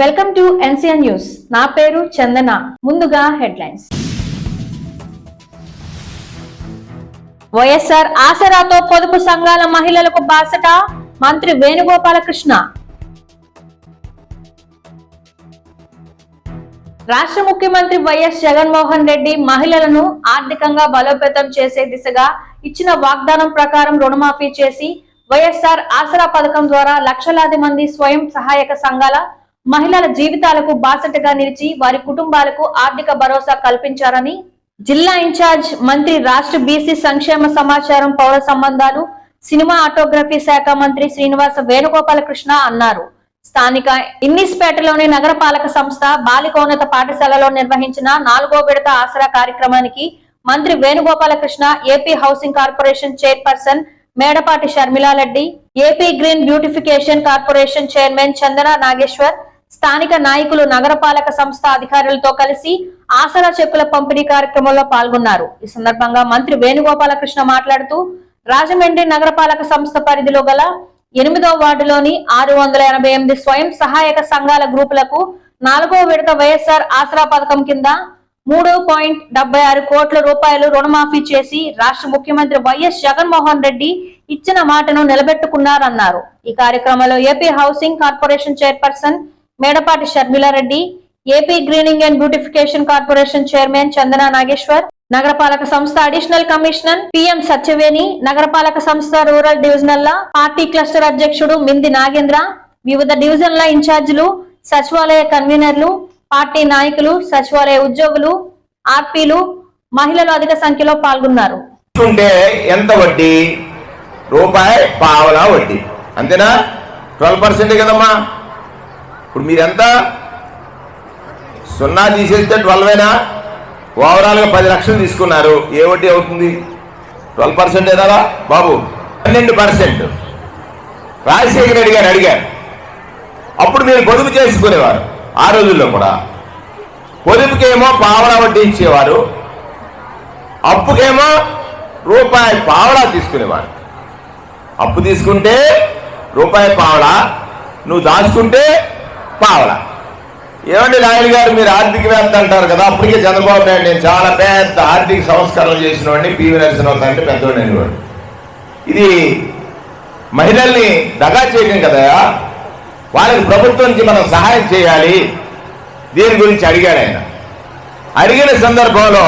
Welcome to NCN news. నా పేరు చందన. ముందుగా హెడ్లైన్స్. వైఎస్ఆర్ ఆసరాతో పొదుపు సంఘాల మహిళలకు బాసట మంత్రి వేణుగోపాలకృష్ణ. రాష్ట్ర ముఖ్యమంత్రి వైఎస్ జగన్మోహన్ రెడ్డి మహిళలను ఆర్థికంగా బలోపేతం చేసే దిశగా ఇచ్చిన వాగ్దానం ప్రకారం రుణమాఫీ చేసి వైఎస్ఆర్ ఆసరా పథకం ద్వారా లక్షలాది మంది స్వయం సహాయక సంఘాల మహిళల జీవితాలకు బాసటగా నిలిచి వారి కుటుంబాలకు ఆర్థిక భరోసా కల్పించారని జిల్లా ఇన్ఛార్జ్ మంత్రి రాష్ట్ర బీసీ సంక్షేమ సమాచారం పౌర సంబంధాలు సినిమా ఆటోగ్రఫీ శాఖ మంత్రి శ్రీనివాస వేణుగోపాలకృష్ణ అన్నారు. స్థానిక ఇన్నిస్పేటలోని నగరపాలక సంస్థ బాలికోన్నత పాఠశాలలో నిర్వహించిన నాలుగో విడత ఆసరా కార్యక్రమానికి మంత్రి Venugopalakrishna AP housing corporation chairperson Medapati Sharmila Reddy AP green beautification corporation chairman Chandana Nageshwar స్థానిక నాయకులు నగరపాలక సంస్థ అధికారులతో కలిసి ఆసరా చెక్కుల పంపిణీ కార్యక్రమంలో పాల్గొన్నారు. ఈ సందర్భంగా మంత్రి వేణుగోపాలకృష్ణ మాట్లాడుతూ రాజమండ్రి నగరపాలక సంస్థ పరిధిలో గల ఎనిమిదో వార్డులోని ఆరు వందల ఎనభై ఎనిమిది స్వయం సహాయక సంఘాల గ్రూపులకు నాలుగో విడత వైఎస్ఆర్ ఆసరా పథకం కింద మూడు పాయింట్ డెబ్బై ఆరు కోట్ల రూపాయలు రుణమాఫీ చేసి రాష్ట్ర ముఖ్యమంత్రి వైఎస్ జగన్మోహన్ రెడ్డి ఇచ్చిన మాటను నిలబెట్టుకున్నారన్నారు. ఈ కార్యక్రమంలో AP housing corporation chairperson Medapati Sharmila Reddy AP greening and beautification corporation chairman Chandana Nageshwar నగరపాలక సంస్థ అడిషనల్ కమిషనర్ పిఎం సత్యవేణి నగరపాలక సంస్థ రూరల్ డివిజనల్ల పార్టీ క్లస్టర్ అధ్యక్షుడు మింది నాగేంద్ర వివిధ డివిజన్ల ఇన్ఛార్జీలు సచివాలయ కన్వీనర్లు పార్టీ నాయకులు సచివాలయ ఉద్యోగులు ఆర్పీలు మహిళలు అధిక సంఖ్యలో పాల్గొన్నారు. ఎంత వడ్డీ? రూపాయి పావలా వడ్డీ. అంతేనా? ట్వెల్వ్ పర్సెంట్ కదమ్మా. ఇప్పుడు మీరెంత సున్నా తీసేస్తే ట్వెల్వేనా? ఓవరాల్గా పది లక్షలు తీసుకున్నారు. ఏ వడ్డీ అవుతుంది? ట్వెల్వ్ పర్సెంట్ ఏదారా బాబు పన్నెండు పర్సెంట్. రాజశేఖర రెడ్డి గారు అడిగారు. అప్పుడు మీరు పొదుపు చేసుకునేవారు ఆ రోజుల్లో కూడా. పొదుపుకేమో పావడా వడ్డీ ఇచ్చేవారు అప్పుకేమో రూపాయి పావడా తీసుకునేవారు. అప్పు తీసుకుంటే రూపాయి పావడా నువ్వు దాచుకుంటే పావలా. ఏమండి నాయుడు గారు మీరు ఆర్థికవేత్త అంటారు కదా అప్పటికే చంద్రబాబు నాయుడు నేను చాలా పెద్ద ఆర్థిక సంస్కరణలు చేసిన వాడిని పివి నరసింహరావు అంటే పెద్దవాడు అనేవాడు ఇది మహిళల్ని దగా చేయడం కదా వాళ్ళకి ప్రభుత్వం నుంచి మనం సహాయం చేయాలి దీని గురించి అడిగాడు ఆయన. అడిగిన సందర్భంలో